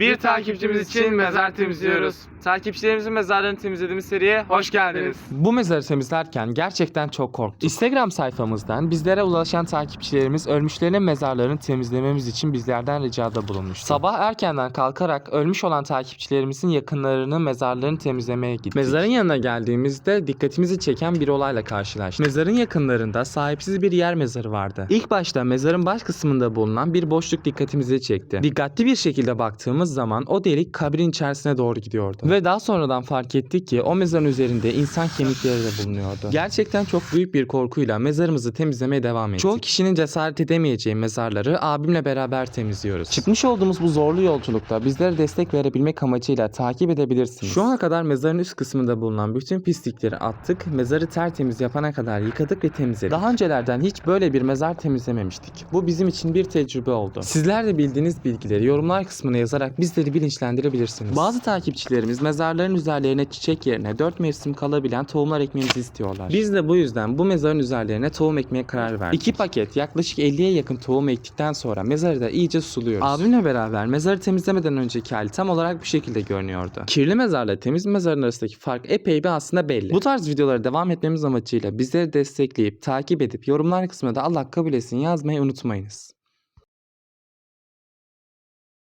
Bir takipçimiz için mezar temizliyoruz. Takipçilerimizin mezarlarını temizlediğimiz seriye hoş geldiniz. Bu mezarı temizlerken gerçekten çok korktum. Instagram sayfamızdan bizlere ulaşan takipçilerimiz ölmüşlerin mezarlarını temizlememiz için bizlerden ricada bulunmuştu. Sabah erkenden kalkarak ölmüş olan takipçilerimizin yakınlarının mezarlarını temizlemeye gittik. Mezarın yanına geldiğimizde dikkatimizi çeken bir olayla karşılaştık. Mezarın yakınlarında sahipsiz bir yer mezarı vardı. İlk başta mezarın baş kısmında bulunan bir boşluk dikkatimizi çekti. Dikkatli bir şekilde baktığımız zaman o delik kabrin içerisine doğru gidiyordu. Ve daha sonradan fark ettik ki o mezarın üzerinde insan kemikleri de bulunuyordu. Gerçekten çok büyük bir korkuyla mezarımızı temizlemeye devam ettik. Çoğu kişinin cesaret edemeyeceği mezarları abimle beraber temizliyoruz. Çıkmış olduğumuz bu zorlu yolculukta bizlere destek verebilmek amacıyla takip edebilirsiniz. Şu ana kadar mezarın üst kısmında bulunan bütün pislikleri attık, mezarı tertemiz yapana kadar yıkadık ve temizledik. Daha öncelerden hiç böyle bir mezar temizlememiştik. Bu bizim için bir tecrübe oldu. Sizler de bildiğiniz bilgileri yorumlar kısmına yazarak bizleri bilinçlendirebilirsiniz. Bazı takipçilerimiz mezarların üzerlerine çiçek yerine 4 mevsim kalabilen tohumlar ekmemizi istiyorlar. Biz de bu yüzden bu mezarın üzerlerine tohum ekmeye karar verdik. 2 paket yaklaşık 50'ye yakın tohum ektikten sonra mezarı da iyice suluyoruz. Abimle beraber mezarı temizlemeden önceki hali tam olarak bu şekilde görünüyordu. Kirli mezarla temiz mezarın arasındaki fark epey bir aslında belli. Bu tarz videolara devam etmemiz amacıyla bizleri destekleyip takip edip yorumlar kısmına da Allah kabul etsin yazmayı unutmayınız.